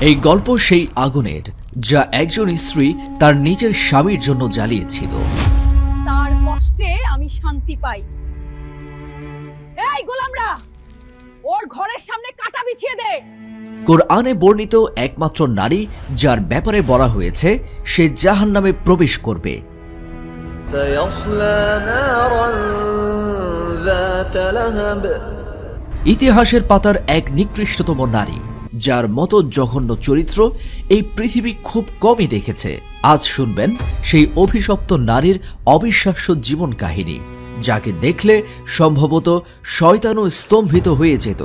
এই গল্প সেই আগুনের যা একজন স্ত্রী তার নিজের স্বামীর জন্য জ্বালিয়েছিল। তার কষ্টে আমি শান্তি পাই। এই গোলামরা ওর ঘরের সামনে কাটা বিছিয়ে দে। কোরআনে বর্ণিত একমাত্র নারী যার ব্যাপারে বলা হয়েছে সে জাহান নামে প্রবেশ করবে। ইতিহাসের পাতার এক নিকৃষ্টতম নারী। যার মতো জঘন্য চরিত্র এই পৃথিবী খুব কমই দেখেছে। আজ শুনবেন সেই অভিশপ্ত নারীর অবিশ্বাস্য জীবন কাহিনী, যাকে দেখলে সম্ভবত শয়তানও স্তম্ভিত হয়ে যেত।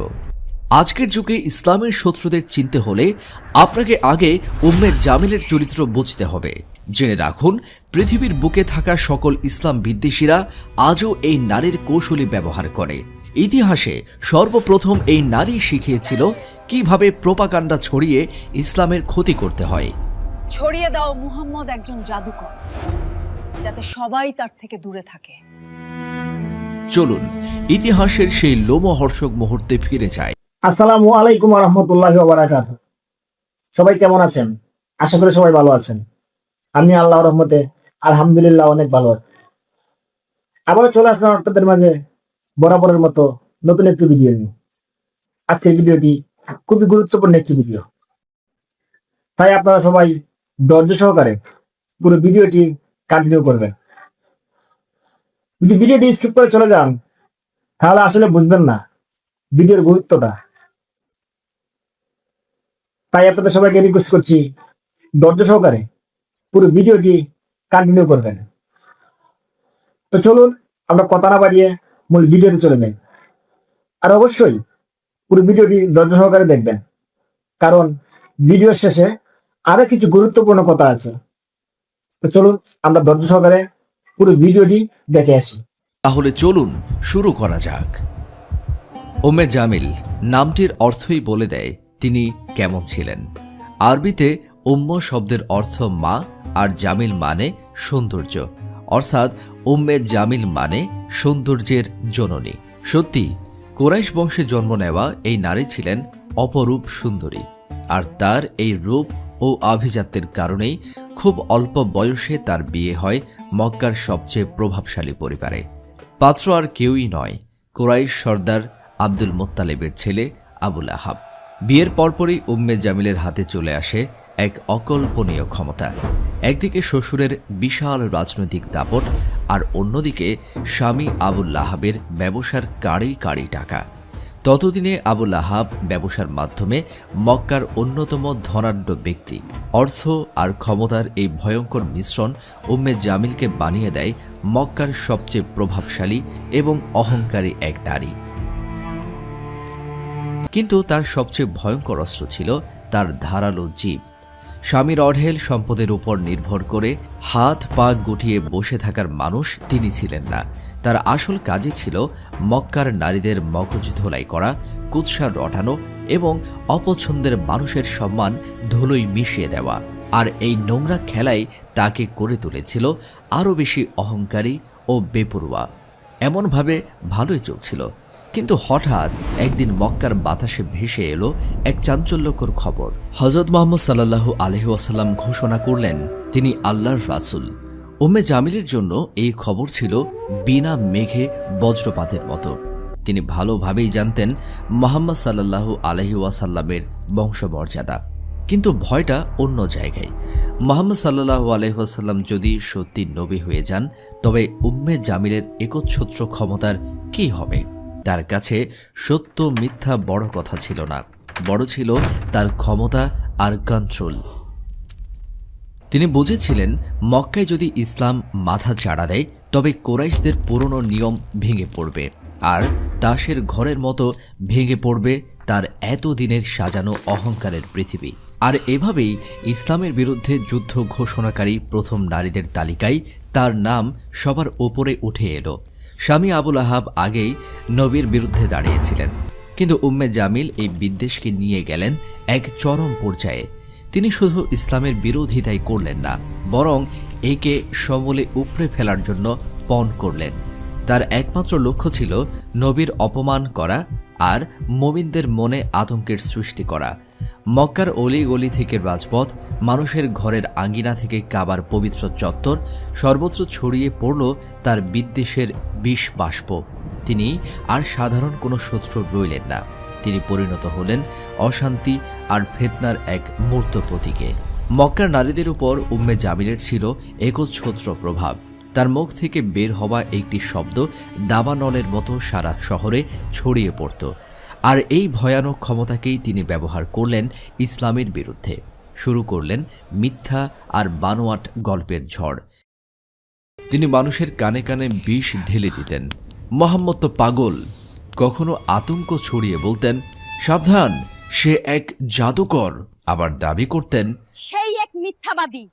আজকের যুগে ইসলামের শত্রুদের চিনতে হলে আপনাকে আগে উম্মে জামিলের চরিত্র বুঝতে হবে। জেনে রাখুন, পৃথিবীর বুকে থাকা সকল ইসলাম বিদ্বেষীরা আজও এই নারীর কৌশলী ব্যবহার করে। ইতিহাসে সর্বপ্রথম এই নারী শিখিয়েছিল কীভাবে প্রোপাকাণ্ডা ছড়িয়ে ইসলামের ক্ষতি করতে হয়। ছড়িয়ে দাও মুহাম্মদ একজন জাদুকর যাতে সবাই তার থেকে দূরে থাকে। চলুন ইতিহাসের সেই লোমহর্ষক মুহূর্তে ফিরে যায় আসসালামু আলাইকুম রহমতুল্লাহ বারাকাত সবাই কেমন আছেন? আশা করি সবাই ভালো আছেন। আমি আল্লাহ রহমতে আলহামদুলিল্লাহ অনেক ভালো আছি। আবার চলে আসলাম আপনাদের মাঝে বরাবরের মতো নতুন একটি ভিডিও নিয়ে। আজকের ভিডিওটি খুবই গুরুত্বপূর্ণ একটি ভিডিও তাই আপনারা সবাই ধৈর্য সহকারে পুরো ভিডিওটি কন্টিনিউ করবেন। যদি ভিডিওটি স্কিপ করে চলে যান, তাহলে আসলে বুঝবেন না ভিডিওর গুরুত্বটা। তাই আপনাদের সবাইকে রিকোয়েস্ট করছি, ধৈর্য সহকারে পুরো ভিডিওটি কন্টিনিউ করবেন। তো চলুন, আমরা কথা না বাড়িয়ে মূল ভিডিওতে চলে যাই আর অবশ্যই পুরো ভিডিওটি ধৈর্য সহকারে দেখবেন। কারণ ভিডিওর শেষে আরও কিছু গুরুত্বপূর্ণ কথা আছে। তো চলুন, আমরা ধৈর্য সহকারে পুরো ভিডিওটি দেখে আসি। তাহলে চলুন শুরু করা যাক। ওমে জামিল নামটির অর্থই বলে দেয় তিনি কেমন ছিলেন। আরবিতে উম্ম শব্দের অর্থ মা আর জামিল মানে সৌন্দর্য। অর্থাৎ উম্মে জামিল মানে সৌন্দর্যের জননী। সত্যি, কোরাইশ বংশে জন্ম নেওয়া এই নারী ছিলেন অপরূপ সুন্দরী। আর তার এই রূপ ও আভিজাত্যের কারণেই খুব অল্প বয়সে তার বিয়ে হয় মক্কার সবচেয়ে প্রভাবশালী পরিবারে। পাত্র আর কেউই নয়, কোরাইশ সর্দার আব্দুল মোত্তালেবের ছেলে আবুল আহাব। বিয়ের পরপরই উম্মে জামিলের হাতে চলে আসে এক অকল্পনীয় ক্ষমতা। একদিকে শ্বশুরের বিশাল রাজনৈতিক দাপট, আর অন্যদিকে স্বামী আবুল আহাবের ব্যবসার কাড়ি কাড়ি টাকা। ততদিনে আবুল আহাব ব্যবসার মাধ্যমে মক্কার অন্যতম ধনাঢ্য ব্যক্তি। অর্থ আর ক্ষমতার এই ভয়ঙ্কর মিশ্রণ উম্মে জামিলকে বানিয়ে দেয় মক্কার সবচেয়ে প্রভাবশালী এবং অহংকারী এক নারী। কিন্তু তার সবচেয়ে ভয়ঙ্কর অস্ত্র ছিল তার ধারালো জীব স্বামীর অঢেল সম্পদের উপর নির্ভর করে হাত পা গুটিয়ে বসে থাকার মানুষ তিনি ছিলেন না। তার আসল কাজই ছিল মক্কার নারীদের মগজ ধোলাই করা, কুৎসা রটানো এবং অপছন্দের মানুষের সম্মান ধুলোই মিশিয়ে দেওয়া। আর এই নোংরা খেলাই তাকে করে তুলেছিল আরও বেশি অহংকারী ও বেপরুয়া। এমনভাবে ভালোই চলছিল। কিন্তু হঠাৎ একদিন মক্কার বাতাসে ভেসে এলো এক চাঞ্চল্যকর খবর। হজরত মোহাম্মদ সাল্লাহ আলহিউসাল্লাম ঘোষণা করলেন, তিনি আল্লাহর রাসুল। উম্মে জামিলের জন্য এই খবর ছিল বিনা মেঘে বজ্রপাতের মতো। তিনি ভালোভাবেই জানতেন মোহাম্মদ সাল্লাহ আলহিউসাল্লামের বংশমর্যাদা। কিন্তু ভয়টা অন্য জায়গায়। মোহাম্মদ সাল্লাহ আলহাসাল্লাম যদি সত্যি নবী হয়ে যান, তবে উম্মে জামিলের একচ্ছত্র ক্ষমতার কি হবে? তার কাছে সত্য মিথ্যা বড় কথা ছিল না। বড় ছিল তার ক্ষমতা আর কন্ট্রোল তিনি বুঝেছিলেন, মক্কায় যদি ইসলাম মাথা চাড়া দেয়, তবে কোরাইশদের পুরনো নিয়ম ভেঙে পড়বে। আর তাসের ঘরের মতো ভেঙে পড়বে তার এতদিনের সাজানো অহংকারের পৃথিবী। আর এভাবেই ইসলামের বিরুদ্ধে যুদ্ধ ঘোষণাকারী প্রথম নারীদের তালিকায় তার নাম সবার ওপরে উঠে এলো। স্বামী আবুল আহাব আগেই নবীর বিরুদ্ধে দাঁড়িয়েছিলেন। কিন্তু উম্মে জামিল এই বিদ্বেষকে নিয়ে গেলেন এক চরম পর্যায়ে। তিনি শুধু ইসলামের বিরোধিতাই করলেন না, বরং একে সমূলে উপড়ে ফেলার জন্য পণ করলেন। তার একমাত্র লক্ষ্য ছিল নবীর অপমান করা আর মোমিনদের মনে আতঙ্কের সৃষ্টি করা। মক্কার অলি গলি থেকে রাজপথ, মানুষের ঘরের আঙ্গিনা থেকে কাবার পবিত্র চত্বর, সর্বত্র ছড়িয়ে পড়ল তার বিদ্বেষের বিষ বাষ্প। তিনি আর সাধারণ কোনো শত্রু রইলেন না। তিনি পরিণত হলেন অশান্তি আর ফেতনার এক মূর্ত প্রতীকে। মক্কার নারীদের উপর উম্মে জামিলের ছিল একচ্ছত্র প্রভাব। তার মুখ থেকে বের হওয়া একটি শব্দ দাবানলের মতো সারা শহরে ছড়িয়ে পড়ত। আর এই ভয়ানক ক্ষমতাকেই তিনি ব্যবহার করলেন ইসলামের বিরুদ্ধে। শুরু করলেন মিথ্যা আর বানোয়াট গল্পের ঝড়। তিনি মানুষের কানে কানে বিষ ঢেলে দিতেন। মোহাম্মদ তো পাগল কখনো আতঙ্ক ছড়িয়ে বলতেন সাবধান সে এক জাদুকর। আবার দাবি করতেন সেই এক মিথ্যাবাদী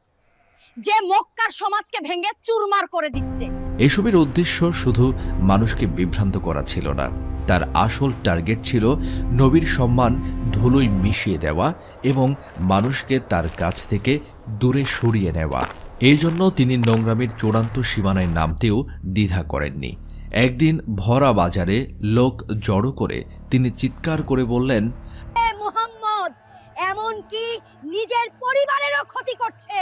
যে মক্কার সমাজকে ভেঙে চুরমার করে দিচ্ছে। এসবের উদ্দেশ্য শুধু মানুষকে বিভ্রান্ত করা ছিল না। তার আসল টার্গেট ছিল নবীর সম্মান ধুলোয় মিশিয়ে দেওয়া এবং মানুষকে তার কাছ থেকে দূরে সরিয়ে নেওয়া। এই জন্য তিনি নোংরামির চূড়ান্ত সীমানায় নামতেও দ্বিধা করেননি। একদিন ভরা বাজারে লোক জড়ো করে তিনি চিৎকার করে বললেন মুহাম্মদ এমন কি নিজের পরিবারেরও ক্ষতি করছে?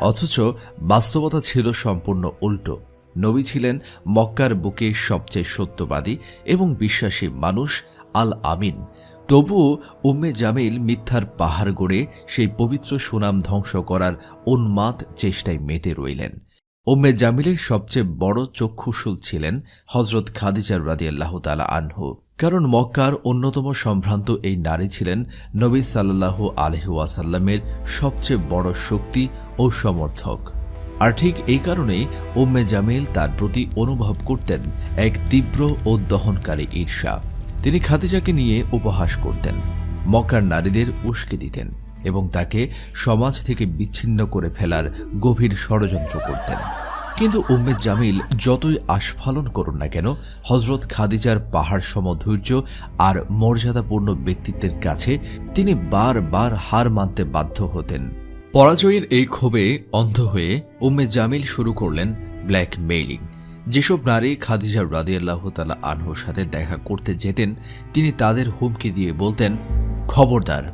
অথচ বাস্তবতা ছিল সম্পূর্ণ উল্টো। নবী ছিলেন মক্কার বুকে সবচেয়ে সত্যবাদী এবং বিশ্বাসী মানুষ আল আমিন। তবুও উম্মে জামিল মিথ্যার পাহাড় গড়ে সেই পবিত্র সুনাম ধ্বংস করার উন্মাদ চেষ্টায় মেতে রইলেন। উম্মে জামিলের সবচেয়ে বড় চক্ষুশুল ছিলেন হজরত খাদিজার রাদিয়াল্লাহ তালা আনহু। কারণ মক্কার অন্যতম সম্ভ্রান্ত এই নারী ছিলেন নবী সাল্লাহ আলহুয়াসাল্লামের সবচেয়ে বড় শক্তি ও সমর্থক। আর ঠিক এই কারণেই উম্মে জামিল তার প্রতি অনুভব করতেন এক তীব্র ও দহনকারী ঈর্ষা। তিনি খাদিজাকে নিয়ে উপহাস করতেন, মক্কার নারীদের উস্কে দিতেন এবং তাকে সমাজ থেকে বিচ্ছিন্ন করে ফেলার গভীর ষড়যন্ত্র করতেন। কিন্তু উম্মে জামিল যতই আস্ফালন করুন না কেন হজরত খাদিজার পাহাড় সম ধৈর্য আর মর্যাদাপূর্ণ ব্যক্তিত্বের কাছে তিনি বারবার হার মানতে বাধ্য হতেন। পরাজয়ের এই ক্ষোভে অন্ধ হয়ে উম্মে জামিল শুরু করলেন ব্ল্যাক মেইলিং যেসব নারী খাদিজা রাদিয়াল্লাহ তালা আনহুর সাথে দেখা করতে যেতেন, তিনি তাদের হুমকি দিয়ে বলতেন, খবরদার,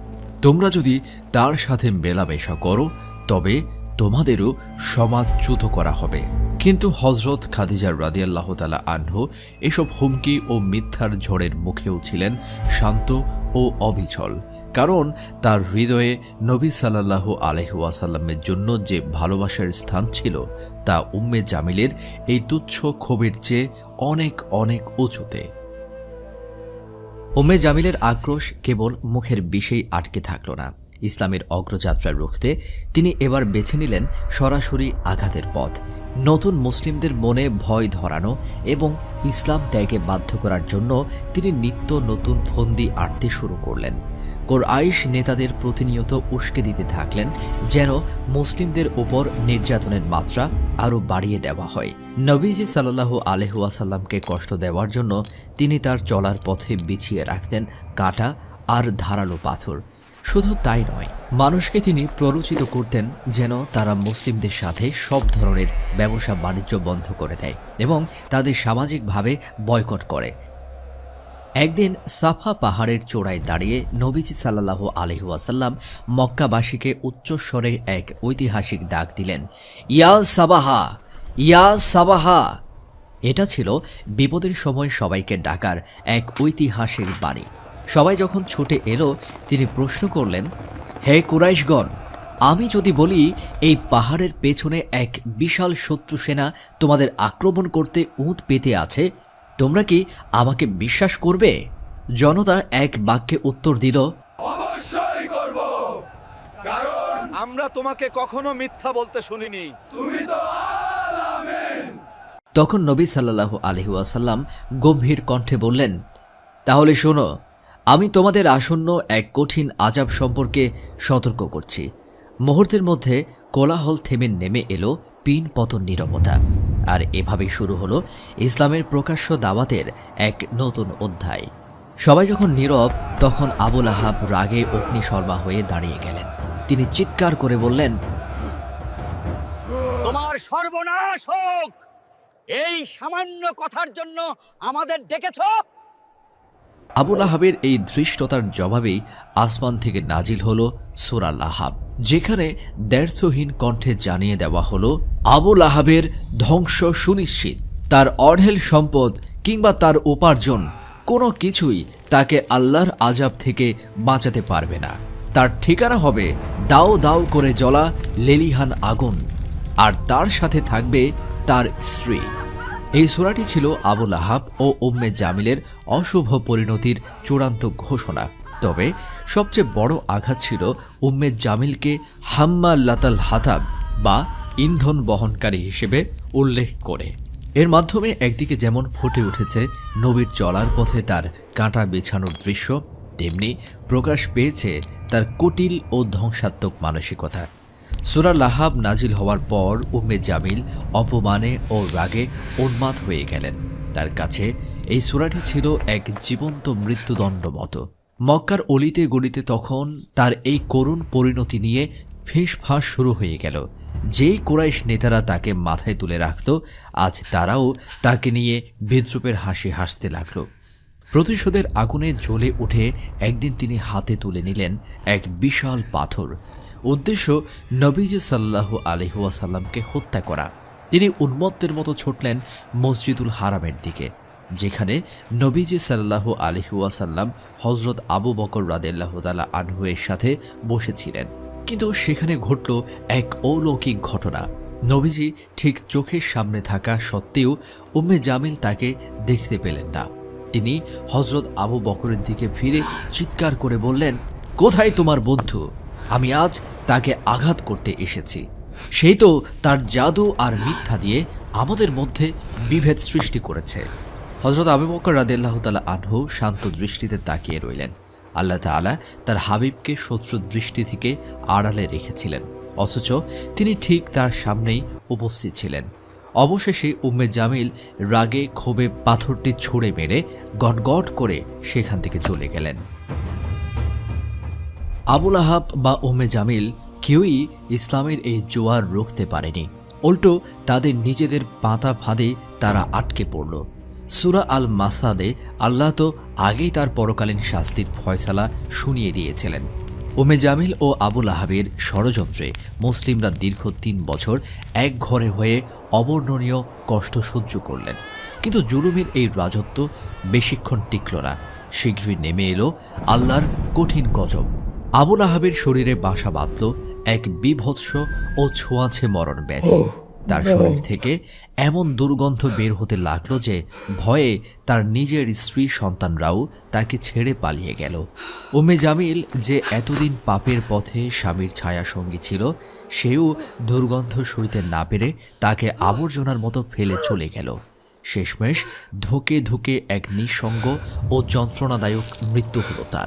তোমরা যদি তার সাথে মেলামেশা করো, তবে তোমাদেরও সমাজচ্যুত করা হবে। কিন্তু হজরত খাদিজার রাদিয়াল্লাহ তালা আনহু এসব হুমকি ও মিথ্যার ঝড়ের মুখেও ছিলেন শান্ত ও অবিচল। কারণ তার হৃদয়ে নবী সাল্লাহ আলহুয়াসাল্লামের জন্য যে ভালোবাসার স্থান ছিল, তা উম্মে জামিলের এই তুচ্ছ ক্ষোভের চেয়ে অনেক অনেক উঁচুতে। উম্মে জামিলের আক্রোশ কেবল মুখের বিষেই আটকে থাকল না। ইসলামের অগ্রযাত্রা রুখতে তিনি এবার বেছে নিলেন সরাসরি আঘাতের পথ, নতুন মুসলিমদের মনে ভয় ধরানো এবং ইসলাম ত্যাগে বাধ্য করার জন্য তিনি নিত্য নতুন ফন্দি আঁটতে শুরু করলেন। কোরআইশ নেতাদের প্রতিনিয়ত উস্কে দিতে থাকলেন, যেন মুসলিমদের উপর নির্যাতনের মাত্রা আরও বাড়িয়ে দেওয়া হয়। নবীজি সাল্লাহ আলহুয়াসাল্লামকে কষ্ট দেওয়ার জন্য তিনি তার চলার পথে বিছিয়ে রাখতেন কাটা আর ধারালো পাথর। শুধু তাই নয়, মানুষকে তিনি প্ররোচিত করতেন যেন তারা মুসলিমদের সাথে সব ধরনের ব্যবসা বাণিজ্য বন্ধ করে দেয় এবং তাদের সামাজিকভাবে বয়কট করে। একদিন সাফা পাহাড়ের চূড়ায় দাঁড়িয়ে নবীজি সাল্লাহ আলহুয়াসাল্লাম মক্কাবাসীকে উচ্চস্বরে এক ঐতিহাসিক ডাক দিলেন, ইয়া সাবাহা ইয়া সাবাহা। এটা ছিল বিপদের সময় সবাইকে ডাকার এক ঐতিহাসিক বাণী। সবাই যখন ছুটে এলো, তিনি প্রশ্ন করলেন, হে কুরাইশগণ, আমি যদি বলি, এই পাহাড়ের পেছনে এক বিশাল শত্রু সেনা তোমাদের আক্রমণ করতে উঁত পেতে আছে তোমরা কি আমাকে বিশ্বাস করবে? জনতা এক বাক্যে উত্তর দিল আমরা তোমাকে কখনো মিথ্যা বলতে শুনিনি। তখন নবী সাল্লাহ আলহিউসাল্লাম গম্ভীর কণ্ঠে বললেন তাহলে শোনো আমি তোমাদের আসন্ন এক কঠিন আজাব সম্পর্কে সতর্ক করছি। মুহূর্তের মধ্যে কোলাহল থেমে নেমে এলো পিন পতন নীরবতা। আর এভাবেই শুরু হলো ইসলামের প্রকাশ্য দাওয়াতের এক নতুন অধ্যায়। সবাই যখন নীরব তখন আবুল আহাব রাগে অগ্নিশর্মা হয়ে দাঁড়িয়ে গেলেন। তিনি চিৎকার করে বললেন তোমার সর্বনাশ হোক! এই সামান্য কথার জন্য আমাদের ডেকেছ? আবুল আহাবের এই ধৃষ্টতার জবাবেই আসমান থেকে নাজিল হল সুরা লাহাব। যেখানে দ্ব্যর্থহীন কণ্ঠে জানিয়ে দেওয়া হলো আবুল আহাবের ধ্বংস সুনিশ্চিত। তার অঢেল সম্পদ কিংবা তার উপার্জন, কোনো কিছুই তাকে আল্লাহর আজাব থেকে বাঁচাতে পারবে না। তার ঠিকানা হবে দাও দাও করে জ্বলা লেলিহান আগুন, আর তার সাথে থাকবে তার স্ত্রী। এই সূরাটি ছিল আবুল আহাব ও উম্মে জামিলের অশুভ পরিণতির চূড়ান্ত ঘোষণা। তবে সবচেয়ে বড় আঘাত ছিল উম্মে জামিলকে হাম্মা লাতাল হাতাব বা ইন্ধন বহনকারী হিসেবে উল্লেখ করে। এর মাধ্যমে একদিকে যেমন ফুটে উঠেছে নবীর চলার পথে তার কাঁটা বিছানোর দৃশ্য, তেমনি প্রকাশ পেয়েছে তার কুটিল ও ধ্বংসাত্মক মানসিকতা। সুরা লাহাব নাজিল হওয়ার পর উম্মে জামিল অপমানে ও রাগে উন্মাদ হয়ে গেলেন। তার কাছে এই সুরাটি ছিল এক জীবন্ত মৃত্যুদণ্ড মতো। মক্কার অলিতে গলিতে তখন তার এই করুণ পরিণতি নিয়ে ফিসফাস শুরু হয়ে গেল। যেই কোরাইশ নেতারা তাকে মাথায় তুলে রাখত, আজ তারাও তাকে নিয়ে বিদ্রুপের হাসি হাসতে লাগল। প্রতিশোধের আগুনে জ্বলে উঠে একদিন তিনি হাতে তুলে নিলেন এক বিশাল পাথর। উদ্দেশ্য নবীজি সাল্লাহ আলহুয়াসাল্লামকে হত্যা করা। তিনি উন্মত্তের মতো ছুটলেন মসজিদুল হারামের দিকে। যেখানে নবীজি সাল্লাহ আলহুয়াসাল্লাম হজরত আবু বকর রাদেল্লাহ তালা আনহুয়ের সাথে বসেছিলেন। কিন্তু সেখানে ঘটল এক অলৌকিক ঘটনা। নবীজি ঠিক চোখের সামনে থাকা সত্ত্বেও উম্মে জামিল তাকে দেখতে পেলেন না। তিনি হজরত আবু বকরের দিকে ফিরে চিৎকার করে বললেন, কোথায় তোমার বন্ধু? আমি আজ তাকে আঘাত করতে এসেছি। সেই তো তার জাদু আর মিথ্যা দিয়ে আমাদের মধ্যে বিভেদ সৃষ্টি করেছে। হজরত আবু বকর রাদেল্লাহ তালা আনহু শান্ত দৃষ্টিতে তাকিয়ে রইলেন। আল্লাহ তাআলা তার হাবিবকে শত্রু দৃষ্টি থেকে আড়ালে রেখেছিলেন, অথচ তিনি ঠিক তার সামনেই উপস্থিত ছিলেন। অবশেষে উম্মে জামিল রাগে ক্ষোভে পাথরটি ছুঁড়ে মেরে গটগট করে সেখান থেকে চলে গেলেন। আবুল আহাব বা উম্মে জামিল কেউই ইসলামের এই জোয়ার রুখতে পারেনি। উল্টো তাদের নিজেদের পাতা ফাঁদে তারা আটকে পড়ল। সুরা আল মাসাদে আল্লাহ তো আগেই তার পরকালীন শাস্তির ফয়সালা শুনিয়ে দিয়েছিলেন। উমে জামিল ও আবুল আহাবের ষড়যন্ত্রে মুসলিমরা দীর্ঘ তিন বছর এক ঘরে হয়ে অবর্ণনীয় কষ্ট সহ্য করলেন। কিন্তু জুলুমের এই রাজত্ব বেশিক্ষণ টিকল না। শীঘ্রই নেমে এলো আল্লাহর কঠিন গজব। আবুল আহাবের শরীরে বাসা বাঁধল এক বিভৎস ও ছোঁয়াছে মরণ ব্যাধি। তার শরীর থেকে এমন দুর্গন্ধ বের হতে লাগল যে ভয়ে তার নিজের স্ত্রী সন্তানরাও তাকে ছেড়ে পালিয়ে গেল। উমে জামিল যে এতদিন পাপের পথে স্বামীর ছায়া সঙ্গী ছিল সেও দুর্গন্ধ সরিতে না পেরে তাকে আবর্জনার মতো ফেলে চলে গেল। শেষমেশ ধুকে ধুকে এক নিঃসঙ্গ ও যন্ত্রণাদায়ক মৃত্যু হলো তার।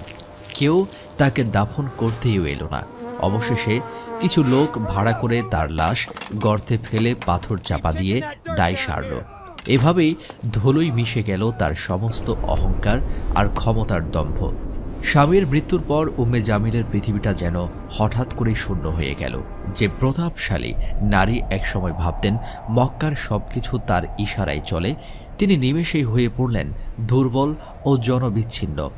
কেউ তাকে দাফন করতেও এলো না। অবশেষে কিছু লোক ভাড়া করে তার লাশ গর্তে ফেলে পাথর চাপা দিয়ে দায় সারল। এভাবেই ধুলোই মিশে গেল তার সমস্ত অহংকার আর ক্ষমতার দম্ভ। স্বামীর মৃত্যুর পর উম্মে জামিলের পৃথিবীটা যেন হঠাৎ করেই শূন্য হয়ে গেল। যে প্রতাপশালী নারী একসময় ভাবতেন, মক্কার সবকিছু তার ইশারায় চলে। তিনি নিমেষেই হয়ে পড়লেন দুর্বল ও জনবিচ্ছিন্ন।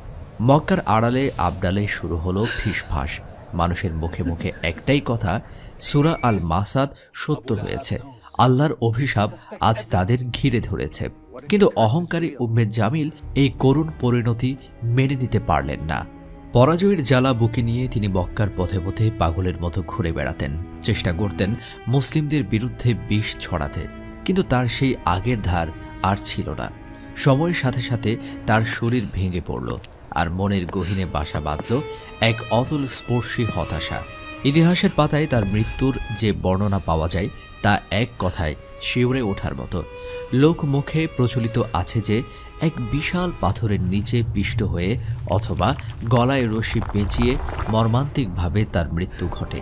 মক্কার আড়ালে আবডালে শুরু হলো ফিসফাস। মানুষের মুখে মুখে একটাই কথা, সুরা আল মাসাদ সত্য হয়েছে। আল্লাহর অভিশাপ আজ তাদের ঘিরে ধরেছে। কিন্তু অহংকারী উম্মেদ জামিল এই করুণ পরিণতি মেনে নিতে পারলেন না। পরাজয়ের জ্বালা বুকে নিয়ে তিনি মক্কার পথে পথে পাগলের মতো ঘুরে বেড়াতেন। চেষ্টা করতেন মুসলিমদের বিরুদ্ধে বিষ ছড়াতে, কিন্তু তার সেই আগের ধার আর ছিল না। সময়ের সাথে সাথে তার শরীর ভেঙে পড়ল। আর মনের গহীনে বাসা বাঁধল এক অতল স্পর্শী হতাশা। ইতিহাসের পাতায় তার মৃত্যুর যে বর্ণনা পাওয়া যায়, তা এক কথায় শিউরে ওঠার মতো। লোক মুখে প্রচলিত আছে যে, এক বিশাল পাথরের নিচে পিষ্ট হয়ে অথবা গলায় রশি পেঁচিয়ে মর্মান্তিকভাবে তার মৃত্যু ঘটে।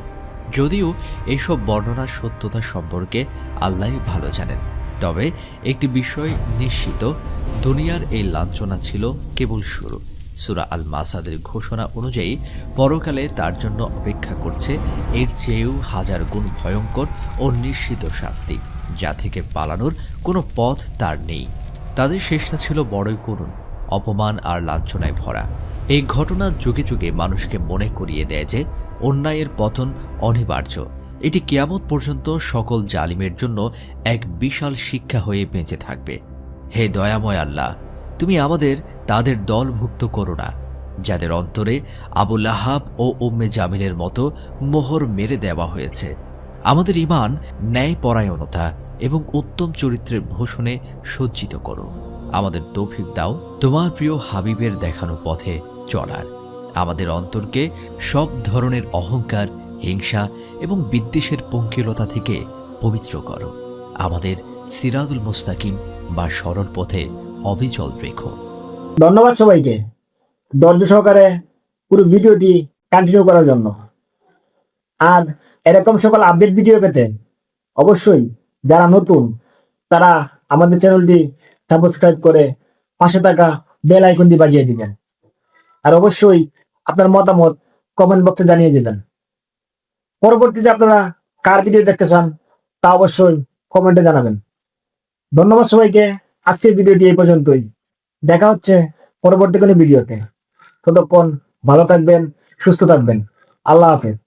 যদিও এসব বর্ণনার সত্যতা সম্পর্কে আল্লাহ ভালো জানেন। তবে একটি বিষয় নিশ্চিত, দুনিয়ার এই লাঞ্ছনা ছিল কেবল শুরু। সুরা আল মাসাদের ঘোষণা অনুযায়ী পরকালে তার জন্য অপেক্ষা করছে এর চেয়েও হাজার গুণ ভয়ঙ্কর ও নিশ্চিত শাস্তি, যা থেকে পালানোর কোনো পথ তার নেই। তাদের শেষটা ছিল বড়ই করুণ, অপমান আর লাঞ্ছনায় ভরা। এই ঘটনা যুগে যুগে মানুষকে মনে করিয়ে দেয় যে অন্যায়ের পতন অনিবার্য। এটি কিয়ামত পর্যন্ত সকল জালিমের জন্য এক বিশাল শিক্ষা হয়ে বেঁচে থাকবে। হে দয়াময় আল্লাহ! তুমি আমাদের, তাদের দলভুক্ত করো না, যাদের অন্তরে আবুল আহাব ও উম্মে জামিলের মতো মোহর মেরে দেওয়া হয়েছে। আমাদের ইমান ন্যায় পরায়ণতা এবং উত্তম চরিত্রের ভূষণে সজ্জিত করো। আমাদের তৌফিক দাও তোমার প্রিয় হাবিবের দেখানো পথে চলার। আমাদের অন্তরকে সব ধরনের অহংকার, হিংসা এবং বিদ্বেষের পঙ্কিলতা থেকে পবিত্র করো। আমাদের সিরাদুল মুস্তাকিম বা সরল পথে অবিচল রেখো। ধন্যবাদ সবাইকে। ধৈর্য সহকারে পুরো ভিডিওটি কন্টিনিউ করার জন্য। আর এরকম সকল আপডেট ভিডিও পেতে অবশ্যই যারা নতুন, তারা আমাদের চ্যানেলটি সাবস্ক্রাইব করে পাশে থাকা বেল আইকনটি বাজিয়ে দিবেন। আর অবশ্যই আপনার মতামত কমেন্ট বক্সে জানিয়ে দিবেন। পরবর্তীতে আপনারা কার ভিডিও দেখতে চান তা অবশ্যই কমেন্টে জানাবেন। ধন্যবাদ সবাইকে। আজকের ভিডিওটি এই পর্যন্তই। দেখা হচ্ছে পরবর্তী কোনো ভিডিওতে। ততক্ষণ ভালো থাকবেন, সুস্থ থাকবেন। আল্লাহ হাফেজ।